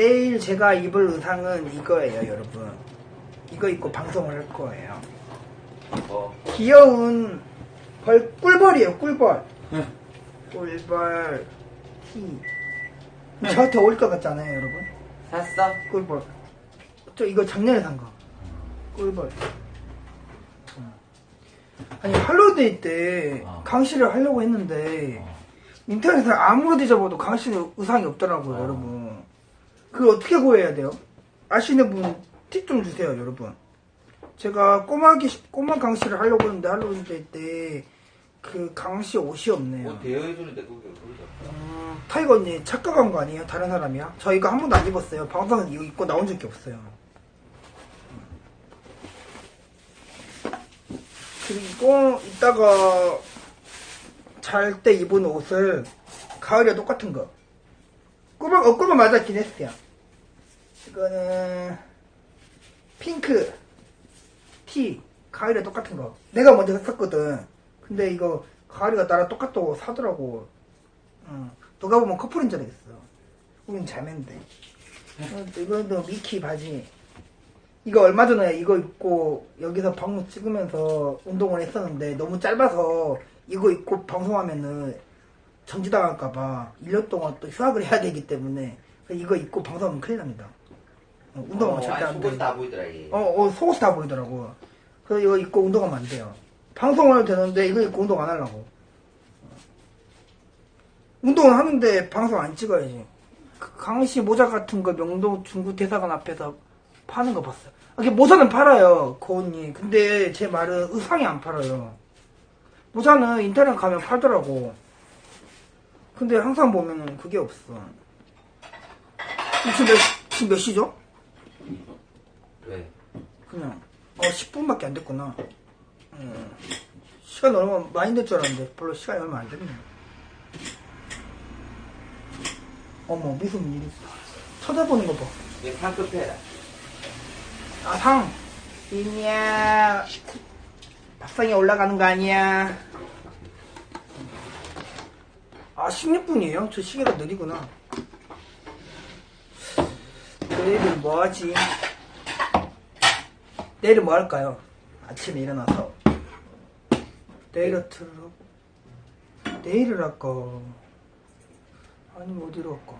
내일 제가 입을 의상은 이거예요, 여러분. 이거 입고 방송을 할 거예요. 어. 귀여운 벌, 꿀벌이에요, 꿀벌. 응. 꿀벌 티. 저한테 어울릴 것 같잖아요, 여러분. 샀어? 꿀벌. 저 이거 작년에 산 거. 꿀벌. 응. 아니, 할로데이 때 어. 강시를 하려고 했는데, 어. 인터넷에 아무리 뒤져봐도 강시 의상이 없더라고요, 어. 여러분. 그거 어떻게 구해야 돼요? 아시는 분 팁 좀 주세요, 여러분. 제가 꼬마기, 꼬마 강시를 하려고 했는데, 할로데이 때, 그 강시 옷이 없네요. 뭐 대여해주는데 그게 그러죠. 음, 타이거 언니 착각한 거 아니에요? 다른 사람이야? 저 이거 한 번도 안 입었어요. 방송에서 이거 입고 나온 적이 없어요. 그리고 이따가 잘 때 입은 옷을 가을에 똑같은 거. 꿀벌, 어, 꿀벌 맞았긴 했어요. 이거는 핑크 티 가을에 똑같은 거. 내가 먼저 샀거든. 근데 이거 가을이가 나랑 똑같다고 사더라고. 응. 누가 보면 커플인 줄 알겠어. 우린 자매인데. 어, 이거도 미키 바지. 이거 얼마 전에 이거 입고 여기서 방송 찍으면서 운동을 했었는데 너무 짧아서 이거 입고 방송하면은 정지당할까봐 1년 동안 또 휴학을 해야 되기 때문에 이거 입고 방송하면 큰일 납니다. 어, 운동하면 어, 절대 안 속옷이 돼. 다 보이더라, 이게. 어, 어, 속옷이 다 보이더라고. 그래서 이거 입고 운동하면 안 돼요. 방송을 해도 되는데 이거 입고 운동 안 하려고. 운동을 하는데 방송 안 찍어야지. 그 강시 모자 같은 거 명동 중구 대사관 앞에서 파는 거 봤어요. 아, 모자는 팔아요, 고은이. 근데 제 말은 의상이 안 팔아요. 모자는 인터넷 가면 팔더라고. 근데 항상 보면은 그게 없어. 지금 몇, 시- 지금 몇 시죠? 왜? 그냥 어 10분밖에 안 됐구나. 음, 시간 얼마 많이 될 줄 알았는데 별로 시간이 얼마 안 됐네. 어머 무슨 일이 있어? 쳐다보는 거 봐. 이게 상급해라. 아 상. 이냐 밥상에 올라가는 거 아니야? 아 16분이에요? 저 시계가 느리구나. 내일은 뭐 하지? 내일은 뭐 할까요? 아침에 일어나서 내일 어트로 내일을 할까? 아니면 어디로 할까?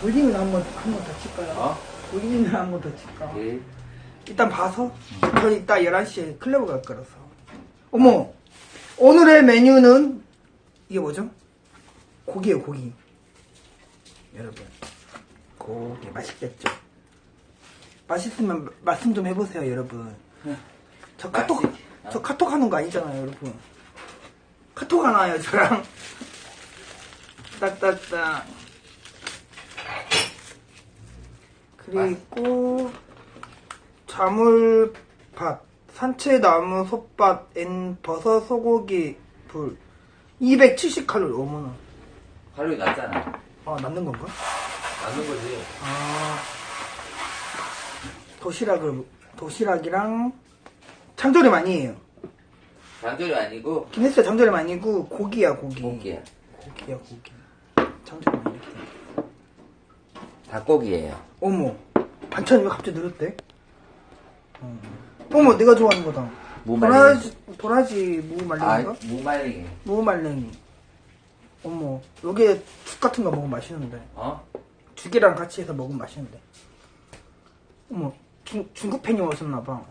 볼링을 한번 한 번 더 칠까요? 어? 볼링을 한 번 더 칠까? 예. 일단 봐서 저 이따 11시에 클럽을 갈 거라서 어머 오늘의 메뉴는 이게 뭐죠? 고기예요 고기. 여러분 고기 맛있겠죠? 맛있으면 말씀 좀 해보세요 여러분. 저 카톡 맛있지. 저 카톡 하는 거 아니잖아요 여러분. 카톡 하나요 저랑? 딱딱딱. 그리고 자물밥, 산채나무 솥밥, 엔 버섯 소고기 불. 270칼로리 어머나 칼로리 낮잖아. 아 남는 건가? 낮는 거지. 아 도시락을 도시락이랑 장조림 아니에요 장조림 아니고 기네스가 장조림 아니고 고기야 고기 고기야. 고기야 고기 장조림 이렇게 닭고기예요. 어머 반찬이 왜 갑자기 늘었대? 어. 어머 내가 좋아하는 거다 무 말랭이. 도라지 도라지 무 아, 말랭이인가? 무말랭이. 무 말랭이 어머 여기에 죽 같은 거 먹으면 맛있는데 어? 죽이랑 같이 해서 먹으면 맛있는데 어머 중, 중국 팬이 오셨나봐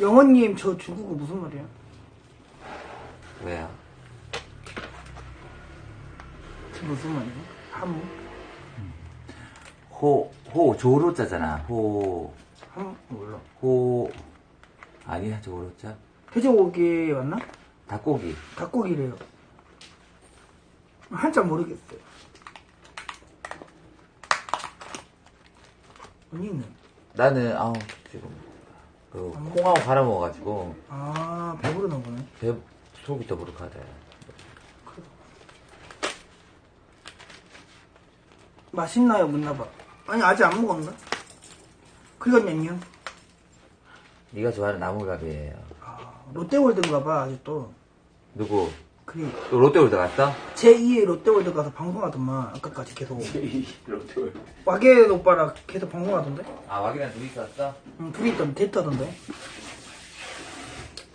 영원님 저 중국어 무슨 말이야? 왜요? 저 무슨 말이야? 한무? 호, 호, 조로자잖아. 호, 한무? 몰라 호, 아니야, 조로자. 돼지고기 맞나? 닭고기. 닭고기래요 한자 모르겠어요 언니는? 나는, 아우, 지금, 그, 콩하고 갈아 먹어가지고, 아 배부르나 보네 배, 속이 더부룩하대. 맛있나요 묻나봐 아니 아직 안 먹었나? 그거면요 네가 좋아하는 나물밥이에요. 아, 롯데월드인가봐 아직도 누구? 그 롯데월드 갔어? 제2의 롯데월드 가서 방송하더만 아까까지 계속 롯데월드. 와게 오빠랑 계속 방송하던데? 아, 와기랑 둘이 있었어? 응, 둘이 있던 데이트하던데?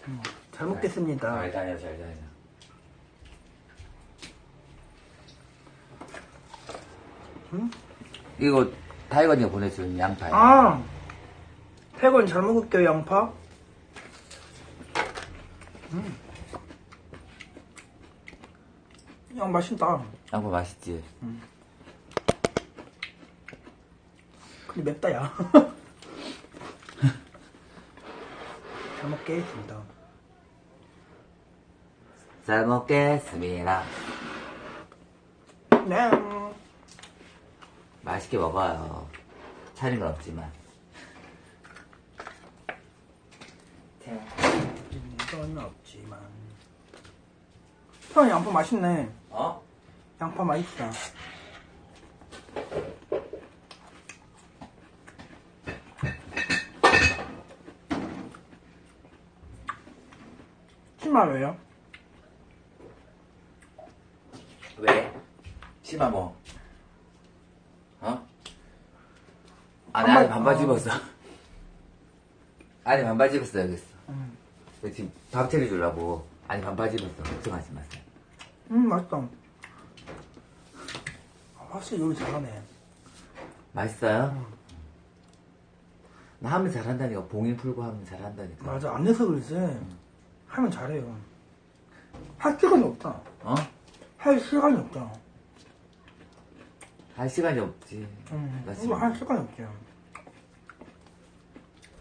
응, 잘 먹겠습니다. 잘 다녀, 잘 다녀. 응? 이거 타이거니가 보내준 양파야. 아! 태건 잘 먹을게요, 양파. 음. 양 맛있다. 양파 맛있지? 근데 맵다, 야. 잘 먹겠습니다. 잘 먹겠습니다. 네. 맛있게 먹어요. 차린 건 없지만. 이건 없지만. 형, 양파 맛있네. 어? 양파 맛있다. 치마 왜요? 왜? 심하 뭐? 어? 아, 나 반바- 안에 반바지 어. 입었어. 안에 반바지 입었어, 여기 있어. 음, 왜 지금 밥 차려주려고 안에 반바지 입었어. 걱정하지 마세요. 음 맛있다. 아, 확실히 요리 잘하네. 맛있어요? 나 하면 잘한다니까. 봉인 풀고 하면 잘한다니까. 맞아, 안 내서 그러지. 하면 잘해요. 할 시간이 없다. 어? 할 시간이 없다. 할 시간이 없지. 이거 지금 할 시간이 없지.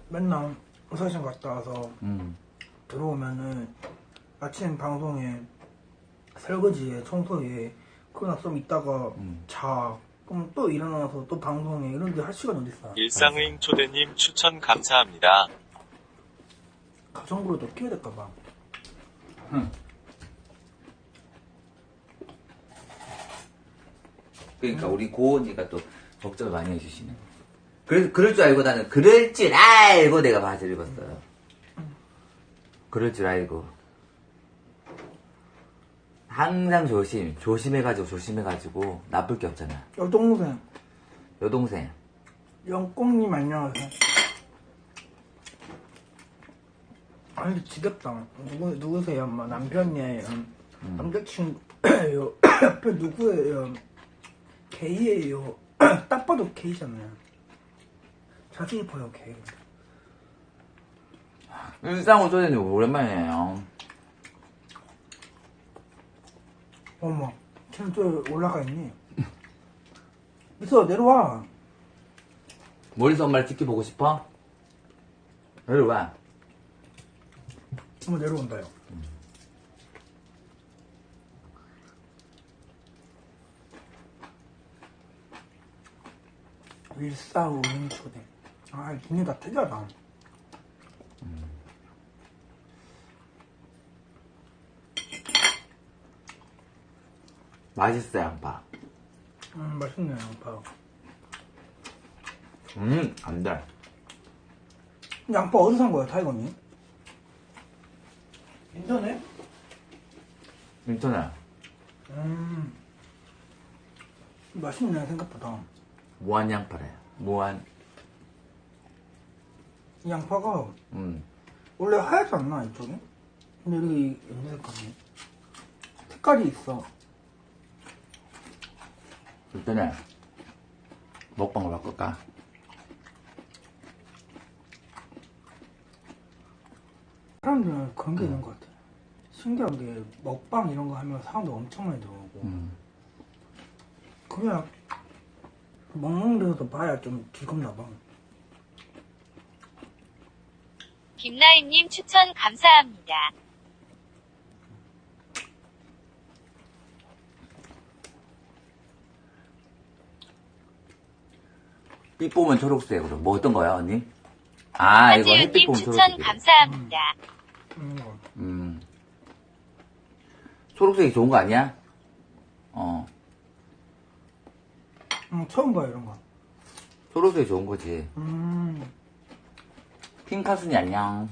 맨날 의사실 갔다 와서 음. 들어오면은 아침 방송에 설거지에 청소에 그러나 좀 있다가 음. 자 그럼 또 일어나서 또 방송에 이런데 할 시간이 어딨어 일상의 초대님 추천 감사합니다. 가정부로도 키워야 될까봐 그러니까 우리 고은이가 또 걱정을 많이 해주시네. 그래서 그럴 줄 알고 나는 그럴 줄 알고 내가 바지를 입었어요. 그럴 줄 알고. 항상 조심, 조심해가지고 조심해가지고 나쁠 게 없잖아. 여동생. 여동생. 영꽁님 안녕하세요. 아니 근데 지겹다. 누구, 누구세요? 뭐 남편이에요? 남자친구예요? 옆에 누구예요? 게이예요? 딱 봐도 게이잖아요. 자신 있어요 게이 일상으로 쪼대는 오랜만이에요. 어머, 쟤는 또 올라가 있니? 있어, 내려와. 멀리서 엄마를 지켜보고 싶어? 내려와. 어머, 내려온다요. 일사우행 초대. 아, 다 특이하다. 맛있어, 양파. 음, 맛있네, 양파. 음, 안 돼. 양파 어디서 산 거야, 타이거니? 인터넷? 괜찮아. 음. 맛있네, 생각보다. 무한 양파래. 무한. 이 양파가 음. 원래 하얗지 않나 이쪽에? 근데 여기 연두 색깔이 색깔이 있어 일단은 먹방을 바꿀까? 사람들은 그런 게 있는 것 같아 신기한 게 먹방 이런 거 하면 사람들 엄청 많이 들어오고 음. 그냥 먹는 데서도 봐야 좀 즐겁나 봐 김나인님 추천 감사합니다. 삐뽀면 초록색으로. 뭐 어떤 거야, 언니? 아, 이거 햇빛 하지윤님 추천 초록색이래. 감사합니다. 이런 거 음. 초록색이 좋은 거 아니야? 어. 응, 처음 봐 이런 거 초록색이 좋은 거지. 음, 핑카순이 안녕.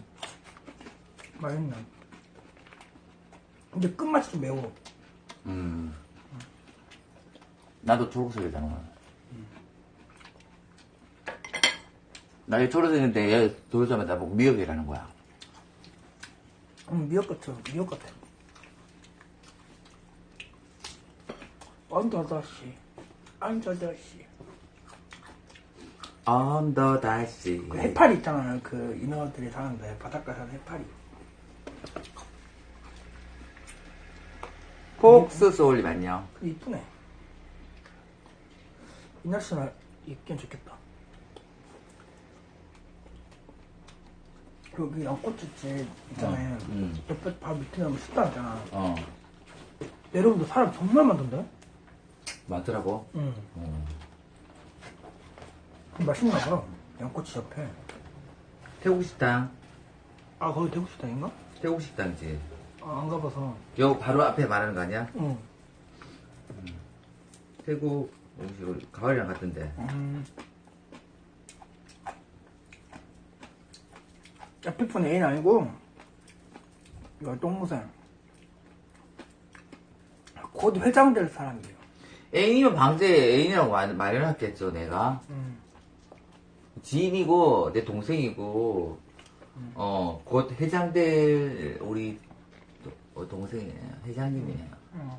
맛있네 근데 끝맛이 좀 매워. 음. 나도 초록색이잖아. 나이 초록색인데 얘 돌자마자 나보고 미역이라는 거야. 음, 미역 같아. 미역 같아. 언더더시. 언더더시. 언더 다시. 그 해파리 있잖아요. 그 인어들이 사는데 바닷가 사는 해파리. 폭스 소울님 안녕. 그 이쁘네. 이 날씨는 입긴 좋겠다. 여기 양꼬치집 있잖아요. 어, 음. 옆에 바로 밑에 가면 식당 있잖아. 어. 여러분들 사람 정말 많던데? 많더라고. 응. 어. 맛있나 봐. 양꼬치 옆에. 태국 식당. 아, 거기 대구 식당인가? 태국 식당이지. 아, 안 가봐서. 요 바로 앞에 말하는 거 아니야? 응. 태국 음식을 가을이랑 같은데. 음. 옆에 분 애인 아니고, 이거 똥무생. 곧 회장 될 사람이에요. 애인이면 방제 애인이라고 마- 마련했겠죠, 내가. 음. 지인이고, 내 동생이고, 어, 곧 회장될 우리 도- 어, 동생이에요. 회장님이에요. 음.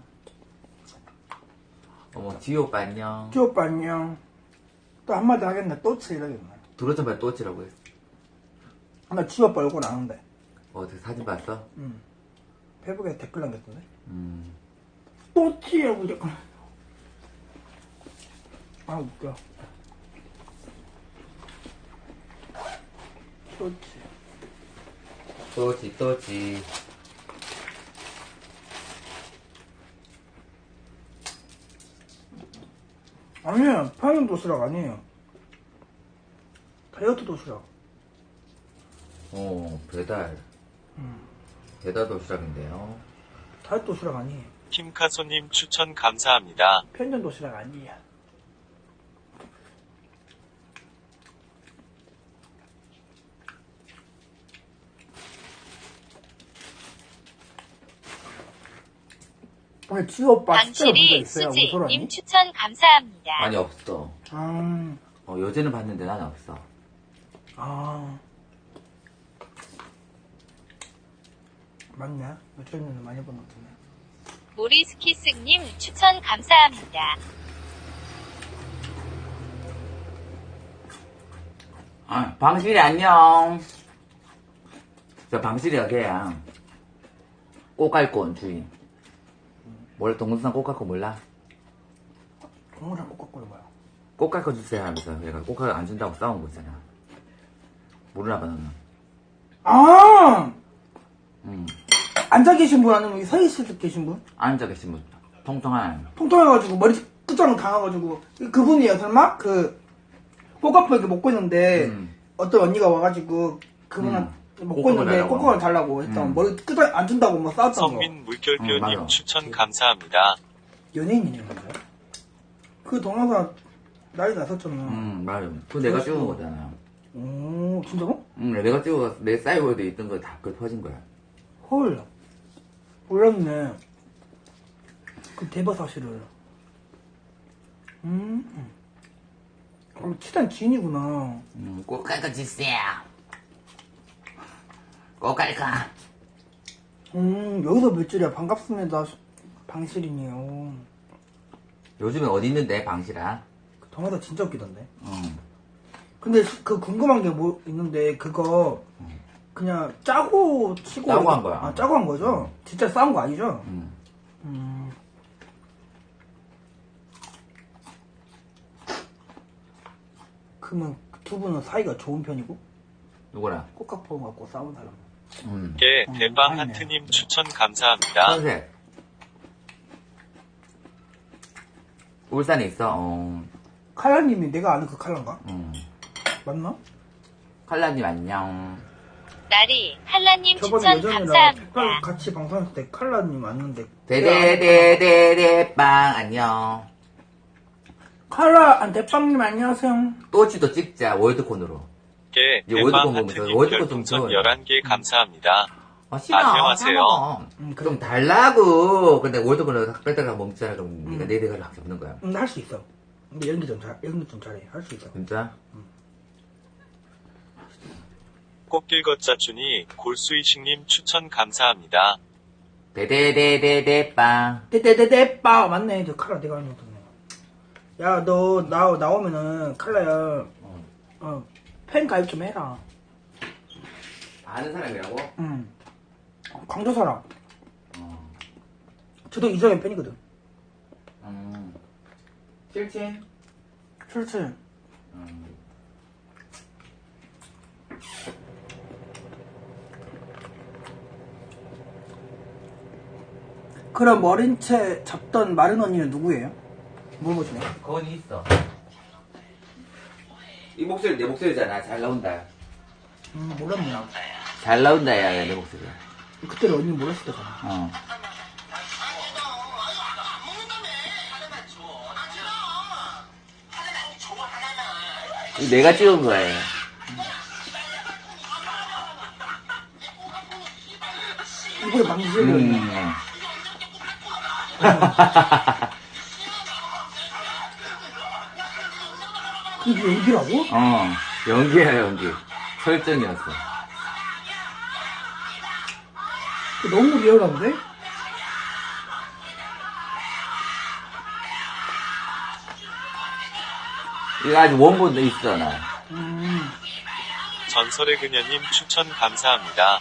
어머, 지호 오빠 안녕. 쭈 오빠 안녕. 또 한마디 하겠네. 또 칠하겠네. 들어오자마자 또 어찌라고 했어. 나 지우 오빠 얼굴 아는데. 어, 그 사진 봤어? 응. 페북에 댓글 남겼던데. 음. 또 칠하고 자꾸. 아, 웃겨. 또 칠. 또지, 또지. 아니에요. 평양 도시락 아니에요. 다이어트 도시락. 어, 배달. 음. 배달 도시락인데요. 다이어트 도시락 아니에요. 킴카소님 추천 감사합니다. 편전 도시락 아니에요. 오늘 지우 오빠 소라님. 수지님 추천 감사합니다. 아니, 없어. 아, 어, 여제는 봤는데 난 없어. 아. 맞네. 요즘에는 많이 본것 같네. 모리스키스님 추천 감사합니다. 아, 방실이 안녕. 저 방실이가 걔야. 꽃갈콘 주인. 원래 동영상 꽃갈콘 몰라? 동물랑 꺾어꾸는 거야. 꽃갈콘 주세요 하면서 얘가 꽃갈콘 안 준다고 싸운 거 있잖아. 모르나 봐, 너는. 아! 응. 앉아 계신 분 아니면 서 있을 계신 분? 앉아 계신 분. 통통한. 통통해가지고 머리 끝장 당해가지고 그분이에요 설마? 그 꼬까포 이렇게 먹고 있는데 음. 어떤 언니가 와가지고 그분한테 먹고 꼬꼬를 있는데. 꼬꼬를 달라고 했던 음. 머리 끝장 안 준다고 뭐 싸웠던 거 성민 응, 물결표님 맞아. 추천 감사합니다. 연예인이냐 건가요? 그 동영상 난리 났었잖아 응, 맞아. 그거 내가 찍은 거잖아. 오 진짜로? 응, 내가 찍어서 내 사이버에 있던 거 다 그 퍼진 거야. 헐 몰랐네 그 대박 사실을 음 어, 친한 지인이구나 음, 꽃갈콘 주세요. 꽃갈콘. 음, 여기서 몇 줄이야. 반갑습니다. 방실이네요. 요즘에 어디 있는데, 방실아? 그 동화사 진짜 웃기던데. 응. 근데 시- 그 궁금한 게 뭐 있는데, 그거 그냥 짜고 치고. 짜고 한 거야. 아, 짜고 한 거죠? 진짜 싸운 거 아니죠? 응. 음. 그러면 두 분은 사이가 좋은 편이고, 누구랑? 꽃가포 갖고 싸운 사람. 응. 예, 음, 대빵 아니네. 하트님 추천 감사합니다. 선색. 울산에 있어, 어. 칼라님이 내가 아는 그 칼라인가? 응. 맞나? 칼라님 안녕. 나리 한라님 저번에 추천 감사합니다. 색깔 같이 방송했을 때 칼라님 왔는데 데데데데데빵 안녕. 칼라 안 대빵님 안녕하세요. 음. 또치도 찍자, 월드콘으로. 예, 이제 월드컵 대빵 보면서 하트님 월드컵 좀 별풍선 채워요. 11개 감사합니다. 어, 싫어. 안녕하세요. 음, 그래. 좀 달라고. 근데 월드컵을 뺐다가 먹잖아. 그럼 네가 내 대가를 확 잡는 거야. 응, 할수 있어. 근데 연기 좀 잘, 연기 좀 잘해. 할 수 있어. 진짜? 꽃길 걷자춘이 골수이식님 추천 감사합니다. 데데데데데빵. 떼떼떼떼 빠 맞네. 저 칼라 내가 하는 거네. 야, 너 나 나오면은 칼라야. 어. 어, 팬 가입 좀 해라. 아는 사람이라고? 응. 광주 사람. 어. 저도 이정현 팬이거든. 음. 칠친? 출출. 음. 그럼 머린 채 잡던 마른 언니는 누구예요? 물어보시네. 건이 있어. 이 목소리 내 목소리잖아. 잘 나온다. 음, 몰랐네. 잘 나온다, 야, 내 목소리. 그때는 언니 몰랐을 때잖아. 어. 이거 내가 찍은 거예요. 이번에 방금 음. 음. 그게 연기라고? 어, 연기야, 연기. 설정이었어. 그거 너무 리얼한데? 이거 아직 원본도 있어, 나. 음. 전설의 그녀님 추천 감사합니다.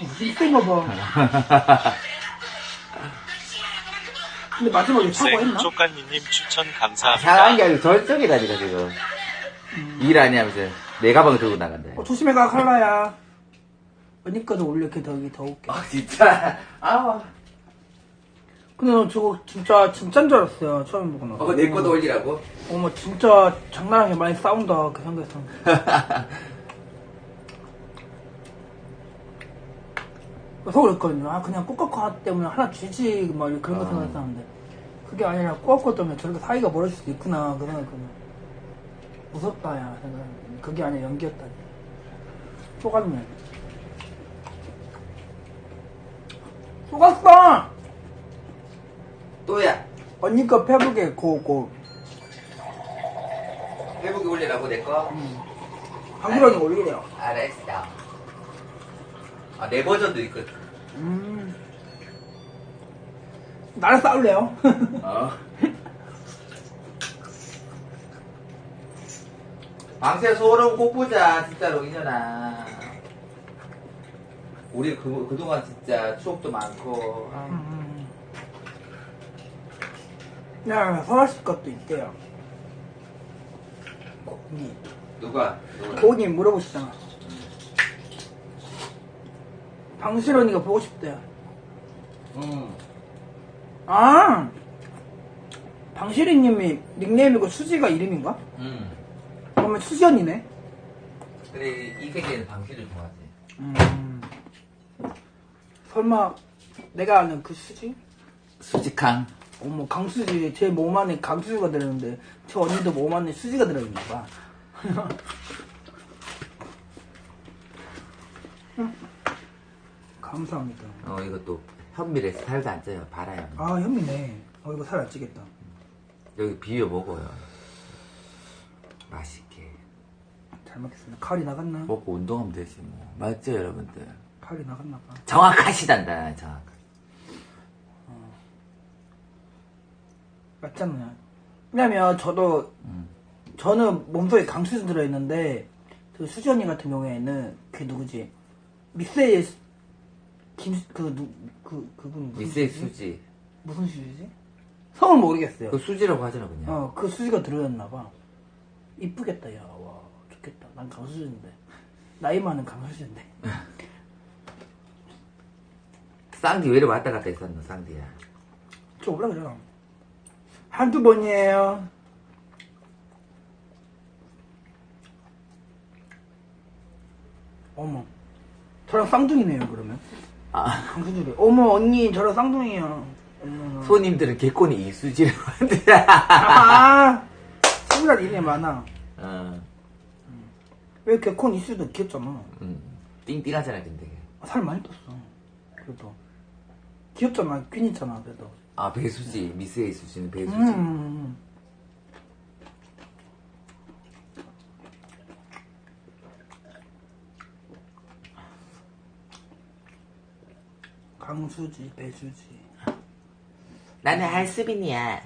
무슨 센가 봐. 근데 마지막에 생 사과했나? 쪼까니님 추천 잘한 게 감사합니다. 아니고 설정이라니까, 지금. 일 아니하면서 내 가방 들고 나간다. 어, 조심해 가 칼라야. 언니 거도 올려 이렇게 더, 더 웃게. 아, 진짜. 아, 근데 너 저거 진짜 진짠 줄 알았어요. 처음 보고 나. 어, 내 것도 올리라고? 어머 진짜 장난하게 많이 싸운다 그 생각했 어. 서울했거든요. 아 그냥 꼬꼬코 때문에 하나 주지 막 그런 거 아. 생각했었는데 그게 아니라 꼬꼬코 때문에 저렇게 사이가 멀어질 수도 있구나 그 생각했거든요. 무섭다 야 생각했는데 그게 아니라 연기였다. 속았네. 속았어! 또야. 언니 거 페북에 고고 회복이 올리라고, 내 거? 방구랑이 올리래요. 알았어. 아, 내 버전도 있거든. 음. 나랑 싸울래요? 어. 방세 소름 꼭 보자, 진짜로, 이년아. 우리 그, 그동안 진짜 추억도 많고. 아, 음. 야, 설아 씨 것도 있대요. 고니. 누가? 누가? 고니 물어보시잖아. 방실 언니가 보고 싶대요. 응. 아! 방실이 님이 닉네임이고 수지가 이름인가? 응. 그러면 수지 언니네? 근데 이 세계는 방시를 좋아하지. 음. 설마 내가 아는 그 수지? 수직항. 어머 강수지 제 몸 안에 강수지가 들었는데 저 언니도 몸 안에 수지가 들어있나 봐. 감사합니다. 어, 이것도 현미래 살도 안 쪄요. 발아요. 아 현미네. 어 이거 살 안 찌겠다. 여기 비벼 먹어요. 맛있게. 잘 먹겠습니다. 칼이 나갔나? 먹고 운동하면 되지, 뭐. 맞죠, 여러분들? 칼이 나갔나 봐. 정확하시단다, 정확. 맞잖아요. 왜냐면 저도 음. 저는 몸속에 강수지 들어있는데 그 수지 언니 같은 경우에는 그 누구지 미세의 김그누그 그분 무슨 미세 수지지? 수지. 무슨 수지지? 성을 모르겠어요. 그 수지라고 하잖아, 그냥. 어, 그 수지가 들어있나 봐. 이쁘겠다, 야. 와, 좋겠다. 난 강수지인데. 나이 많은 강수지인데. 쌍디 왜 이리 왔다 갔다 했었노, 쌍디야. 저 올라 그래요. 한두 번이에요. 어머. 저랑 쌍둥이네요, 그러면. 아, 강수지래. 어머, 언니, 저랑 쌍둥이에요. 어머. 손님들은 개콘이 하는데. 아, 콩이라는 이름이 많아. 어, 왜 개콘 이슈도 귀엽잖아. 음, 띵띵하잖아, 근데. 살 많이 떴어. 그래도. 귀엽잖아. 퀸 있잖아, 그래도. 아, 배수지. 미스 에이수지는 배수지. 음. 강수지, 배수지. 나는 할수빈이야.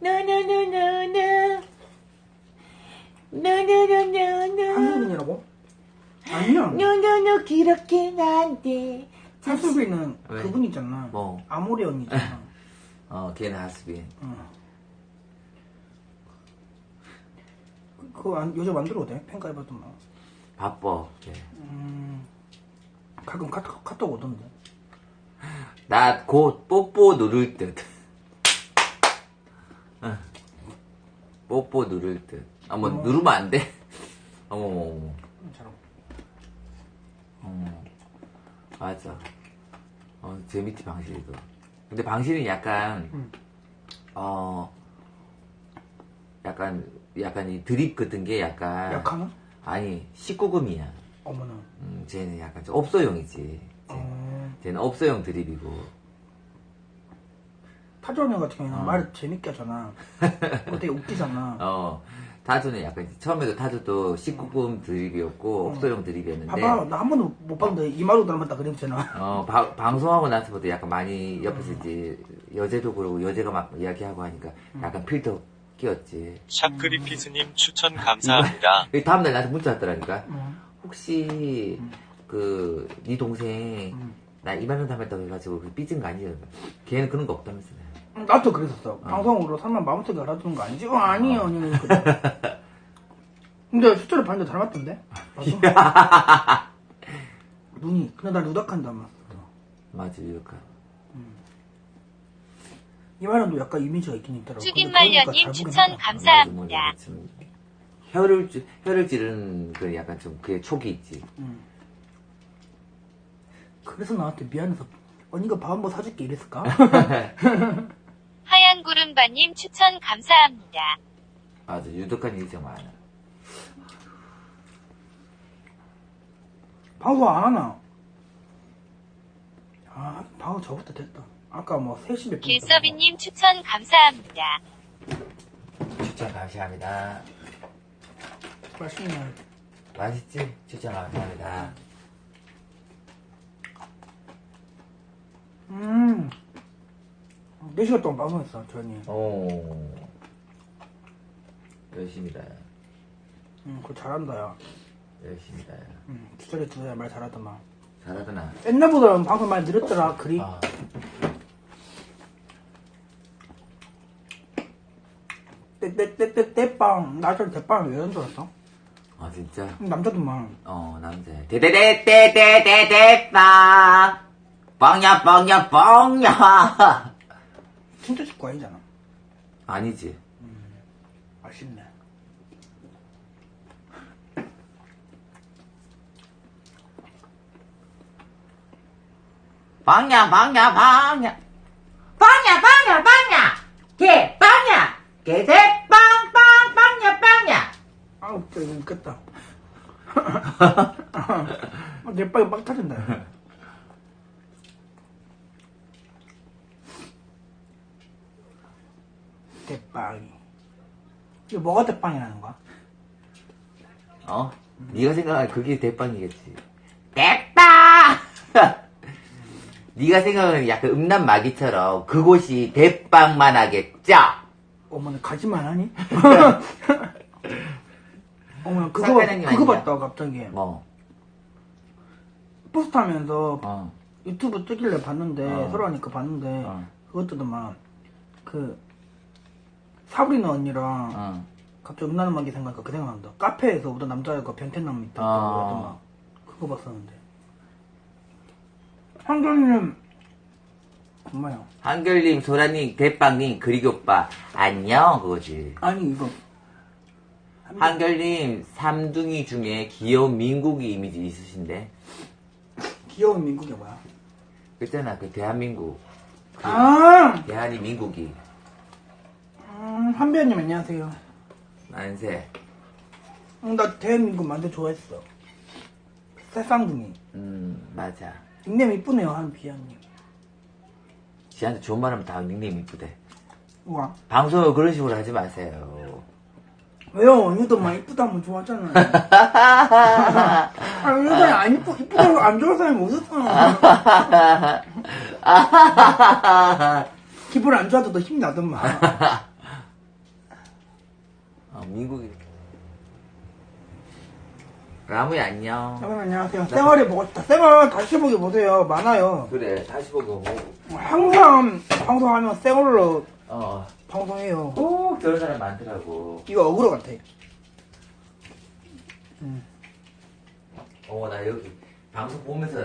노노노노노. 노노노노노. 한수빈이라고? 아니야. 노노노 그렇게 난데. 한수빈은 왜? 그분 있잖아. 뭐? 아모레 언니 있잖아. 어, 걔는. 응. 그- 그거 안, 요즘 안 들어도 돼? 팬가입하더만. 바빠. 걔. 음. 가끔 카톡, 카톡 오던데. 나 곧 뽀뽀 누를 듯. 어. 뽀뽀 누를 듯. 아, 뭐, 어머. 누르면 안 돼? 어머머머. 잘 어, 맞아. 어, 재밌지, 방실이도. 근데 방실은 약간, 음. 어, 약간, 약간 이 드립 같은 게 약간. 약하나? 아니, 19금이야. 어머나. 음, 쟤는 약간 좀 업소용이지. 쟤. 어. 쟤는 업소용 드립이고. 타조언니 같은 경우는 어. 말 재밌게 하잖아. 그거 되게 웃기잖아. 어, 타조는 약간, 이제 처음에도 타조도 19금 드립이었고, 어. 업소용 드립이었는데. 봐봐, 나 한 번도 못 봤는데 이마로 닮았다 그랬잖아. 어, 바- 방송하고 나서부터 약간 많이 옆에서 이제 여제도 그러고 여제가 막 이야기하고 하니까 약간 필터 끼었지. 샤크리피스님 추천 감사합니다. 그 다음날 나한테 문자 왔더라니까. 어. 혹시 그 네 동생 음. 나 이만원 닮았다고 해가지고 그 삐진 거 아니에요? 걔는 그런 거 없다면서. 나도 그랬었어. 방송으로 설마 마음속에 알아두는 거 아니지? 어, 아니에요. 아니에요. 그래. 근데 실제로 봤는데 닮았던데? 맞아? 눈이. 근데 나 루닥한 닮았어. 맞아, 유력한. 이말은도 약간 이미지가 있긴 있더라고. 쭈긴말려님 추천. 감사합니다. 맞아, 맞아. 좀 혀를 찌- 혀를 찌르는 그 약간 좀 그게 촉이 있지. 음. 그래서 나한테 미안해서 언니가 밥 한 번 사줄게 이랬을까? 하얀 구름바님 추천 감사합니다. 맞아, 유독한 일정 많아. 방송 안 하나? 아, 방송 저부터 됐다. 아까 뭐 3시 몇 분. 길서비님 추천 감사합니다. 추천 감사합니다. 맛있네. 맛있지? 추천 감사합니다. 음. 4시간 동안 방송했어, 저희. 오. 열심히다. 음, 그거 잘한다, 야. 열심히다. 음, 두 자리 두 자리 말 잘하더만. 잘하더나. 옛날보다 방송 많이 늘었더라, 글이. 아, 떼떼떼떼 떼빵. 나처럼 대빵을 왜 얹어놨어? 아 진짜? 남자들만. 어, 남자. 데데데데데데데빵. 빵야, 빵야, 빵야. 진짜 식구 아니잖아. 아니지. 맛있네. 빵야, 빵야, 빵야. 빵야, 빵야, 빵야. 개, 빵야. 개새, 빵, 빵, 빵야, 빵야. 아우, 진짜 이거 웃겼다. 어, 내 빵이 빵 터진다. 대빵이. 이거 뭐가 대빵이라는 거야? 어? 네가 생각한 그게 대빵이겠지. 대빵! 네가 생각하는 약간 음란 마귀처럼 그곳이 대빵만 하겠죠? 어머나 가지만 하니? 어머나 그거 그거. 봤다 갑자기 뭐, 포스트 하면서 어, 유튜브 뜨길래 봤는데 어. 서로 하니까 봤는데 어. 그것도만 그 사브리나 언니랑 어. 갑자기 음란마귀 생각하니까 그 생각난다 카페에서 어떤 남자애가 변태남 있다고 아. 그거 봤었는데 한결님 엄마야 한결님, 소라님, 대빵님, 그리고 오빠, 안녕, 그거지. 아니 이거 한결님, 삼둥이 중에 귀여운 민국이 이미지 있으신데? 귀여운 민국이 뭐야? 그랬잖아, 그 대한민국. 그 아 대한이 민국이. 음, 한배우님 안녕하세요 만세. 응, 나 대한민국 만두 좋아했어. 새쌍둥이. 음, 맞아. 닉네임 이쁘네요, 한비아님. 지한테 좋은 말 하면 다 닉네임 이쁘대. 우와. 방송을 그런 식으로 하지 마세요. 왜요? 유도만 이쁘다면 좋아하잖아요. 아, 유도만 안 이쁘, 이쁘다고 안 좋아하는 사람이 어딨어. 기분 안 좋아도 더 힘이 나더만. 어, 미국이. 라무야, 안녕. 여러분 안녕하세요. 쌩얼이 보고 싶다. 쌩얼 다시 보기 보세요. 많아요. 그래, 다시 보고. 항상 방송하면 쌩얼로 어, 방송해요. 꼭 저런 사람 많더라고. 이거 어그로 같아. 어, 나 여기 방송 보면서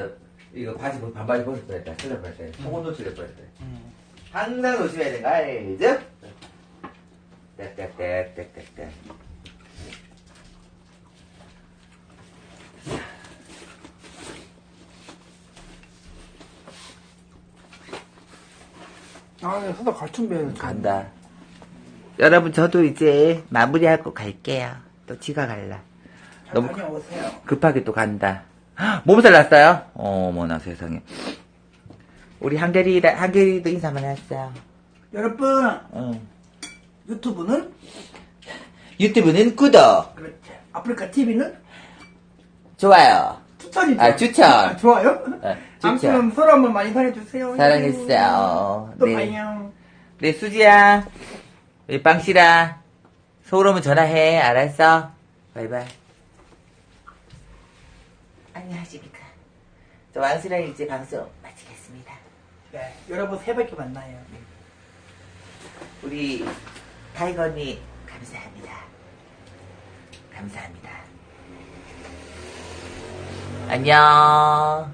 이거 바지, 벗- 반바지 벗을 뻔했다. 틀릴 뻔했다. 속옷 노출될 뻔했다. 항상 조심해야 거 알죠? 떼떼떼떼떼떼. 아, 네, 서다 갈춘배. 간다. 여러분, 저도 이제 마무리하고 갈게요. 또 지가 갈라. 너무 다녀오세요. 급하게 또 간다. 헉, 몸살 났어요? 어머나 세상에. 우리 한결이, 한결이도 인사만 했어요. 여러분, 응. 유튜브는? 유튜브는 구독, 그렇지. 아프리카 TV는? 좋아요. 추천이죠. 아, 추천. 아, 좋아요? 네, 추천. 아무튼 서로 한번 많이 사랑해주세요. 사랑했어요. 또 네. 봐요. 네, 수지야. 우리 빵씨라. 서울 오면 전화해. 알았어? 바이바이. 안녕하십니까. 저 왕씨랑 이제 방송 마치겠습니다. 네, 여러분 새벽에 만나요. 우리 타이거 언니 감사합니다. 감사합니다. 안녕.